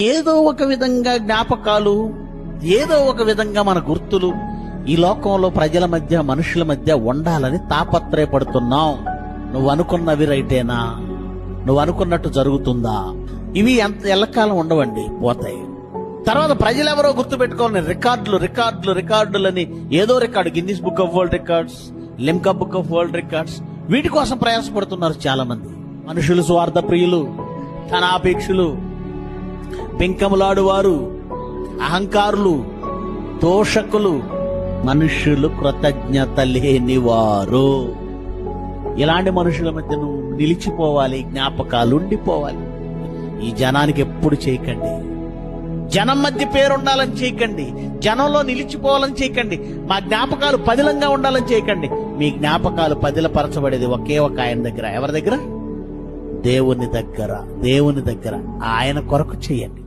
ఏదో ఒక విధంగా జ్ఞాపకాలు ఏదో ఒక విధంగా మన గుర్తులు ఈ లోకంలో ప్రజల మధ్య మనుషుల మధ్య ఉండాలని తాపత్రయపడుతున్నాం. నువ్వు అనుకున్నవి రైటేనా? నువ్వు అనుకున్నట్టు జరుగుతుందా? ఇవి ఎంత ఎల్లకాలం ఉండవండి పోతాయి. తర్వాత ప్రజలు ఎవరో గుర్తు పెట్టుకోవాలని రికార్డులు రికార్డులు రికార్డులని ఏదో record Guinness book of world records Limca book of world records వీటి కోసం ప్రయాసపడుతున్నారు చాలా మంది మనుషులు స్వార్థ ప్రియులు ధనాపేక్షలు పెంకములాడువారు అహంకారులు తోషకులు మనుష్యులు కృతజ్ఞత లేనివారు ఇలాంటి మనుషుల మధ్య నువ్వు నిలిచిపోవాలి జ్ఞాపకాలు ఉండిపోవాలి. ఈ జనానికి ఎప్పుడు చేయకండి. జనం మధ్య పేరుండాలని చేయకండి. జనంలో నిలిచిపోవాలని చేయకండి. మా జ్ఞాపకాలు పదిలంగా ఉండాలని చేయకండి. మీ జ్ఞాపకాలు పదిలపరచబడేది ఒకే ఒక ఆయన దగ్గర. ఎవరి దగ్గర? దేవుని దగ్గర. దేవుని దగ్గర. ఆయన కొరకు చేయండి.